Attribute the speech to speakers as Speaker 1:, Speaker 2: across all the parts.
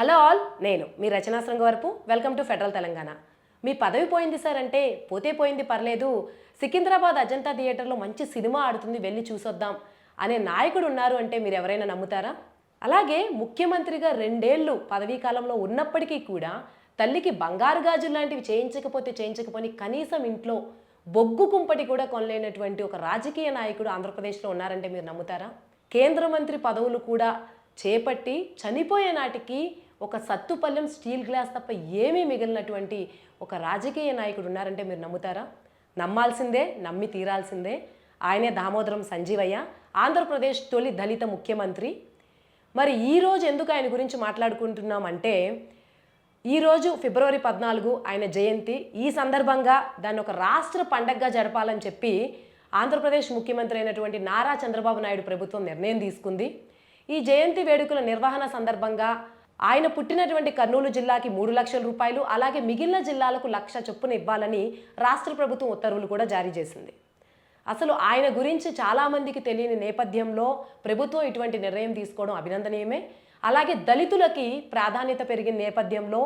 Speaker 1: Hello all నేను మీ Rachana Varapu welcome to Federal Telangana. మీ పదవి పోయింది సార్ అంటే పోతే పోయింది పర్లేదు. సికింద్రాబాద్ అజంతా థియేటర్లో మంచి సినిమా ఆడుతుంది వెళ్ళి చూసొద్దాం అనే నాయకుడు ఉన్నారు అంటే మీరు ఎవరైనా నమ్ముతారా? అలాగే ముఖ్యమంత్రిగా రెండేళ్ళు పదవీ కాలంలో ఉన్నప్పటికీ కూడా తల్లికి బంగారు గాజులు లాంటివి చేయించకపోతే చేయించకపోని కనీసం ఇంట్లో బొగ్గు కుంపటి కూడా కొనలేనటువంటి ఒక రాజకీయ నాయకుడు ఆంధ్రప్రదేశ్లో ఉన్నారంటే మీరు నమ్ముతారా? కేంద్ర మంత్రి పదవులు కూడా చేపట్టి చనిపోయే నాటికి ఒక సత్తుపల్లెం స్టీల్ గ్లాస్ తప్ప ఏమీ మిగిలినటువంటి ఒక రాజకీయ నాయకుడు ఉన్నారంటే మీరు నమ్ముతారా? నమ్మాల్సిందే నమ్మి తీరాల్సిందే. ఆయనే దామోదరం సంజీవయ్య ఆంధ్రప్రదేశ్ తొలి దళిత ముఖ్యమంత్రి. మరి ఈ రోజు ఎందుకు ఆయన గురించి మాట్లాడుకుంటున్నామంటే ఈరోజు ఫిబ్రవరి పద్నాలుగు ఆయన జయంతి. ఈ సందర్భంగా దాన్ని ఒక రాష్ట్ర పండగగా జరపాలని చెప్పి ఆంధ్రప్రదేశ్ ముఖ్యమంత్రి అయినటువంటి నారా చంద్రబాబు నాయుడు ప్రభుత్వం నిర్ణయం తీసుకుంది. ఈ జయంతి వేడుకల నిర్వహణ సందర్భంగా ఆయన పుట్టినటువంటి కర్నూలు జిల్లాకి మూడు లక్షల రూపాయలు అలాగే మిగిలిన జిల్లాలకు లక్ష చొప్పున ఇవ్వాలని రాష్ట్ర ప్రభుత్వం ఉత్తర్వులు కూడా జారీ చేసింది. అసలు ఆయన గురించి చాలామందికి తెలియని నేపథ్యంలో ప్రభుత్వం ఇటువంటి నిర్ణయం తీసుకోవడం అభినందనీయమే. అలాగే దళితులకి ప్రాధాన్యత పెరిగిన నేపథ్యంలో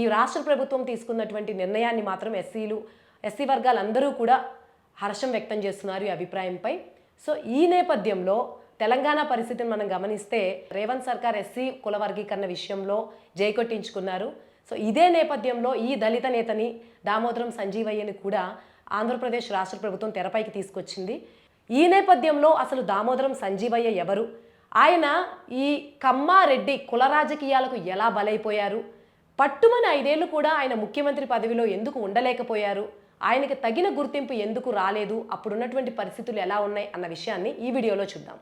Speaker 1: ఈ రాష్ట్ర ప్రభుత్వం తీసుకున్నటువంటి నిర్ణయాన్ని మాత్రం ఎస్సీలు ఎస్సీ వర్గాలందరూ కూడా హర్షం వ్యక్తం చేస్తున్నారు ఈ అభిప్రాయంపై. సో ఈ నేపథ్యంలో తెలంగాణ పరిస్థితిని మనం గమనిస్తే రేవంత్ సర్కార్ ఎస్సీ కుల వర్గీకరణ విషయంలో జైకొట్టించుకున్నారు సో ఇదే నేపథ్యంలో ఈ దళిత నేతని దామోదరం సంజీవయ్యని కూడా ఆంధ్రప్రదేశ్ రాష్ట్ర ప్రభుత్వం తెరపైకి తీసుకొచ్చింది. ఈ నేపథ్యంలో అసలు దామోదరం సంజీవయ్య ఎవరు? ఆయన ఈ కమ్మారెడ్డి కుల రాజకీయాలకు ఎలా బలైపోయారు? పట్టుమని ఐదేళ్ళు కూడా ఆయన ముఖ్యమంత్రి పదవిలో ఎందుకు ఉండలేకపోయారు? ఆయనకి తగిన గుర్తింపు ఎందుకు రాలేదు? అప్పుడున్నటువంటి పరిస్థితులు ఎలా ఉన్నాయి? అన్న విషయాన్ని ఈ వీడియోలో చూద్దాం.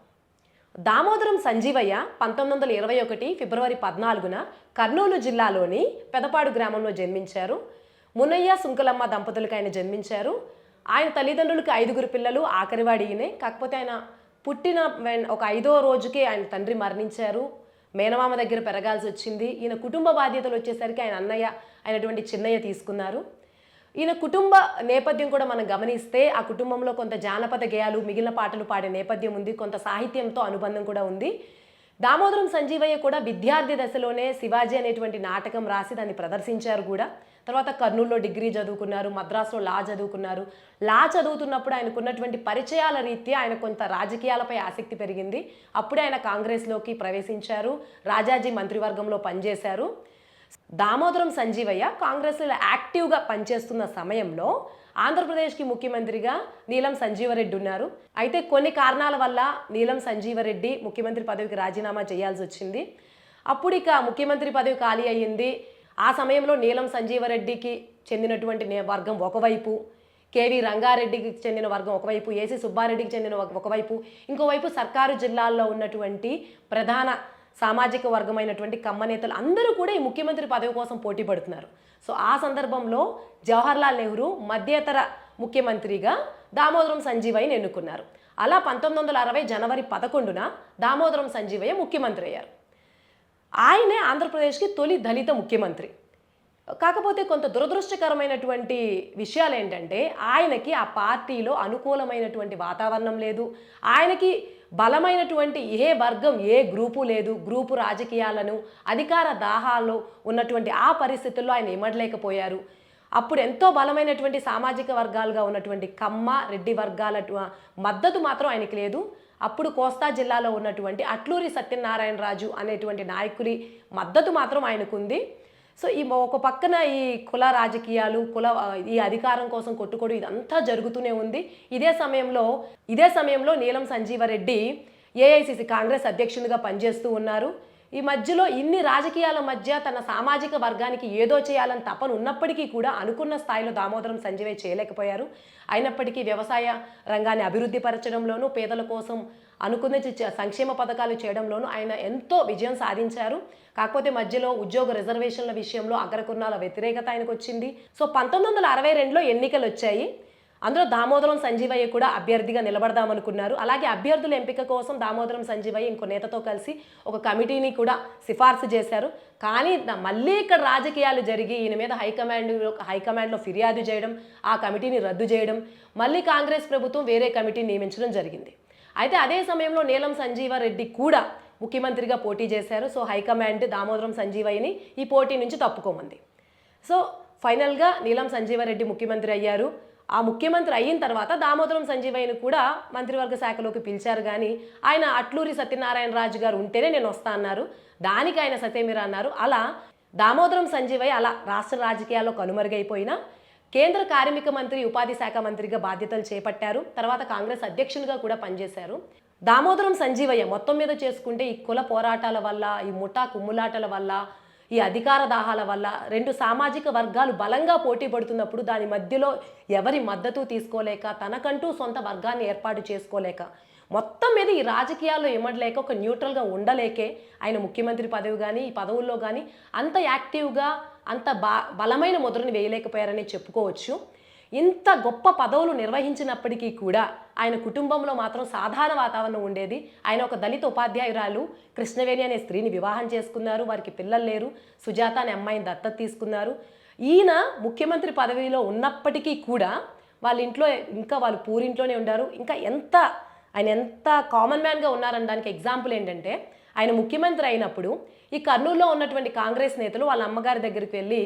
Speaker 1: దామోదరం సంజీవయ్య పంతొమ్మిది వందల ఇరవై ఒకటి ఫిబ్రవరి పద్నాలుగున కర్నూలు జిల్లాలోని పెదపాడు గ్రామంలో జన్మించారు. మునయ్య సుంకలమ్మ దంపతులకు ఆయన జన్మించారు. ఆయన తల్లిదండ్రులకు ఐదుగురు పిల్లలు ఆఖరివాడిగినే కాకపోతే ఆయన పుట్టిన వెన్- ఒక ఐదో రోజుకే ఆయన తండ్రి మరణించారు. మేనమామ దగ్గర పెరగాల్సి వచ్చింది. ఈయన కుటుంబ బాధ్యతలు వచ్చేసరికి ఆయన అన్నయ్య అయినటువంటి చిన్నయ్య తీసుకున్నారు. ఈయన కుటుంబ నేపథ్యం కూడా మనం గమనిస్తే ఆ కుటుంబంలో కొంత జానపద గేయాలు మిగిలిన పాటలు పాడే నేపథ్యం ఉంది కొంత సాహిత్యంతో అనుబంధం కూడా ఉంది. దామోదరం సంజీవయ్య కూడా విద్యార్థి దశలోనే శివాజీ అనేటువంటి నాటకం రాసి దాన్ని ప్రదర్శించారు కూడా. తర్వాత కర్నూలులో డిగ్రీ చదువుకున్నారు మద్రాసులో లా చదువుకున్నారు. లా చదువుతున్నప్పుడు ఆయనకున్నటువంటి పరిచయాల రీత్యా ఆయన కొంత రాజకీయాలపై ఆసక్తి పెరిగింది. అప్పుడే ఆయన కాంగ్రెస్లోకి ప్రవేశించారు రాజాజీ మంత్రివర్గంలో పనిచేశారు. దామోదరం సంజీవయ్య కాంగ్రెస్లో యాక్టివ్గా పనిచేస్తున్న సమయంలో ఆంధ్రప్రదేశ్కి ముఖ్యమంత్రిగా నీలం సంజీవరెడ్డి ఉన్నారు. అయితే కొన్ని కారణాల వల్ల నీలం సంజీవరెడ్డి ముఖ్యమంత్రి పదవికి రాజీనామా చేయాల్సి వచ్చింది. అప్పుడు ఇక ముఖ్యమంత్రి పదవి ఖాళీ అయ్యింది. ఆ సమయంలో నీలం సంజీవరెడ్డికి చెందినటువంటి వర్గం ఒకవైపు కేవి రంగారెడ్డికి చెందిన వర్గం ఒకవైపు ఏసీ సుబ్బారెడ్డికి చెందిన ఒకవైపు ఇంకోవైపు సర్కారు జిల్లాల్లో ఉన్నటువంటి ప్రధాన సామాజిక వర్గమైనటువంటి కమ్మ నేతలు అందరూ కూడా ఈ ముఖ్యమంత్రి పదవి కోసం పోటీ పడుతున్నారు. సో ఆ సందర్భంలో జవహర్లాల్ నెహ్రూ మధ్యేతర ముఖ్యమంత్రిగా దామోదరం సంజీవయ్యని ఎన్నుకున్నారు. అలా పంతొమ్మిది వందల అరవై జనవరి పదకొండున దామోదరం సంజీవయ్య ముఖ్యమంత్రి అయ్యారు. ఆయనే ఆంధ్రప్రదేశ్కి తొలి దళిత ముఖ్యమంత్రి. కాకపోతే కొంత దురదృష్టకరమైనటువంటి విషయాలు ఏంటంటే ఆయనకి ఆ పార్టీలో అనుకూలమైనటువంటి వాతావరణం లేదు. ఆయనకి బలమైనటువంటి ఏ వర్గం ఏ గ్రూపు లేదు. గ్రూపు రాజకీయాలను అధికార దాహాల్లో ఉన్నటువంటి ఆ పరిస్థితుల్లో ఆయన ఇమడలేకపోయారు అప్పుడు ఎంతో బలమైనటువంటి సామాజిక వర్గాలుగా ఉన్నటువంటి కమ్మ రెడ్డి వర్గాల మద్దతు మాత్రం ఆయనకి లేదు. అప్పుడు కోస్తా జిల్లాలో ఉన్నటువంటి అట్లూరి సత్యనారాయణరాజు అనేటువంటి నాయకుడి మద్దతు మాత్రం ఆయనకుంది. సో ఈ ఒక పక్కన ఈ కుల రాజకీయాలు కుల ఈ అధికారం కోసం కొట్టుకోడు ఇదంతా జరుగుతూనే ఉంది. ఇదే సమయంలో ఇదే సమయంలో నీలం సంజీవరెడ్డి ఏఐసిసి కాంగ్రెస్ అధ్యక్షునిగా పనిచేస్తూ ఉన్నారు. ఈ మధ్యలో ఇన్ని రాజకీయాల మధ్య తన సామాజిక వర్గానికి ఏదో చేయాలని తపన ఉన్నప్పటికీ కూడా అనుకున్న స్థాయిలో దామోదరం సంజీవయ్య చేయలేకపోయారు. అయినప్పటికీ వ్యవసాయ రంగాన్ని అభివృద్ధి పరచడంలోనూ పేదల కోసం అనుకున్న చ- సంక్షేమ పథకాలు చేయడంలోనూ ఆయన ఎంతో విజయం సాధించారు. కాకపోతే మధ్యలో ఉద్యోగ రిజర్వేషన్ల విషయంలో అగ్రకున్నాల వ్యతిరేకత ఆయనకు వచ్చింది సో పంతొమ్మిది వందల అరవై రెండులో ఎన్నికలు వచ్చాయి అందులో దామోదరం సంజీవయ్య కూడా అభ్యర్థిగా నిలబడదామనుకున్నారు. అలాగే అభ్యర్థుల ఎంపిక కోసం దామోదరం సంజీవయ్య ఇంకో నేతతో కలిసి ఒక కమిటీని కూడా సిఫార్సు చేశారు. కానీ మళ్ళీ ఇక్కడ రాజకీయాలు జరిగి ఈయన మీద హైకమాండ్ హైకమాండ్లో ఫిర్యాదు చేయడం ఆ కమిటీని రద్దు చేయడం మళ్ళీ కాంగ్రెస్ ప్రభుత్వం వేరే కమిటీని నియమించడం జరిగింది. అయితే అదే సమయంలో నీలం సంజీవారెడ్డి కూడా ముఖ్యమంత్రిగా పోటీ చేశారు. సో హైకమాండ్ దామోదరం సంజీవయ్యని ఈ పోటీ నుంచి తప్పుకోమంది. సో ఫైనల్గా నీలం సంజీవారెడ్డి ముఖ్యమంత్రి అయ్యారు. ఆ ముఖ్యమంత్రి అయిన తర్వాత దామోదరం సంజీవయ్యను కూడా మంత్రివర్గ శాఖలోకి పిలిచారు. కానీ ఆయన అట్లూరి సత్యనారాయణ రాజు గారు ఉంటేనే నేను వస్తా అన్నారు. దానికి ఆయన సత్యమీర అన్నారు. అలా దామోదరం సంజీవయ్య అలా రాష్ట్ర రాజకీయాల్లో కనుమరుగైపోయినా కేంద్ర కార్మిక మంత్రి ఉపాధి శాఖ మంత్రిగా బాధ్యతలు చేపట్టారు. తర్వాత కాంగ్రెస్ అధ్యక్షునిగా కూడా పనిచేశారు. దామోదరం సంజీవయ్య మొత్తం మీద చేసుకుంటే ఈ కుల పోరాటాల వల్ల ఈ ముఠా కుమ్ములాటల వల్ల ఈ అధికార దాహాల వల్ల రెండు సామాజిక వర్గాలు బలంగా పోటీ పడుతున్నప్పుడు దాని మధ్యలో ఎవరి మద్దతు తీసుకోలేక తనకంటూ సొంత వర్గాన్ని ఏర్పాటు చేసుకోలేక మొత్తం మీద ఈ రాజకీయాల్లో ఇమ్మడలేక ఒక న్యూట్రల్గా ఉండలేకే ఆయన ముఖ్యమంత్రి పదవి కానీ ఈ పదవుల్లో కానీ అంత యాక్టివ్గా అంత బా బలమైన ముద్రని వేయలేకపోయారని చెప్పుకోవచ్చు. ఇంత గొప్ప పదవులు నిర్వహించినప్పటికీ కూడా ఆయన కుటుంబంలో మాత్రం సాధారణ వాతావరణం ఉండేది. ఆయన ఒక దళిత ఉపాధ్యాయురాలు. కృష్ణవేణి అనే స్త్రీని వివాహం చేసుకున్నారు. వారికి పిల్లలు లేరు. సుజాత అనే అమ్మాయిని దత్తత తీసుకున్నారు. ఈయన ముఖ్యమంత్రి పదవిలో ఉన్నప్పటికీ కూడా వాళ్ళ ఇంట్లో ఇంకా వాళ్ళు పూరింట్లోనే ఉండారు. ఇంకా ఎంత ఆయన ఎంత కామన్ మ్యాన్గా ఉన్నారనడానికి ఎగ్జాంపుల్ ఏంటంటే ఆయన ముఖ్యమంత్రి అయినప్పుడు ఈ కర్నూలులో ఉన్నటువంటి కాంగ్రెస్ నేతలు వాళ్ళ అమ్మగారి దగ్గరికి వెళ్ళి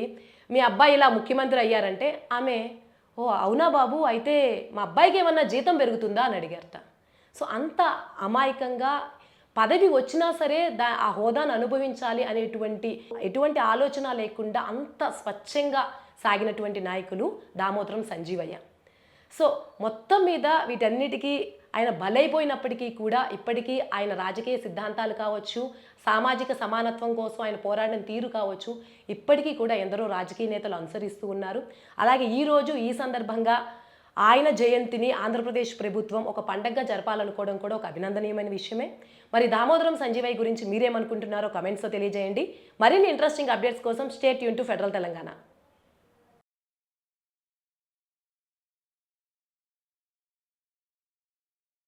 Speaker 1: మీ అబ్బాయి ఇలా ముఖ్యమంత్రి అయ్యారంటే? ఆమె ఓ అవునా బాబు అయితే మా అబ్బాయికి ఏమన్నా జీతం పెరుగుతుందా? అని అడిగారట. సో అంత అమాయకంగా పదవి వచ్చినా సరే దా ఆ హోదాను అనుభవించాలి అనేటువంటి ఎటువంటి ఆలోచన లేకుండా అంత స్వచ్ఛంగా సాగినటువంటి నాయకులు దామోదరం సంజీవయ్య. సో మొత్తం మీద వీటన్నిటికీ ఆయన బలైపోయినప్పటికీ కూడా ఇప్పటికీ ఆయన రాజకీయ సిద్ధాంతాలు కావచ్చు సామాజిక సమానత్వం కోసం ఆయన పోరాడిన తీరు కావచ్చు ఇప్పటికీ కూడా ఎందరో రాజకీయ నేతలు అనుసరిస్తూ ఉన్నారు. అలాగే ఈరోజు ఈ సందర్భంగా ఆయన జయంతిని ఆంధ్రప్రదేశ్ ప్రభుత్వం ఒక పండగగా జరపాలనుకోవడం కూడా ఒక అభినందనీయమైన విషయమే. మరి దామోదరం సంజీవయ్య గురించి మీరేమనుకుంటున్నారో కమెంట్స్లో తెలియజేయండి. మరిన్ని ఇంట్రెస్టింగ్ అప్డేట్స్ కోసం స్టేట్ యూన్ టు ఫెడరల్ తెలంగాణ.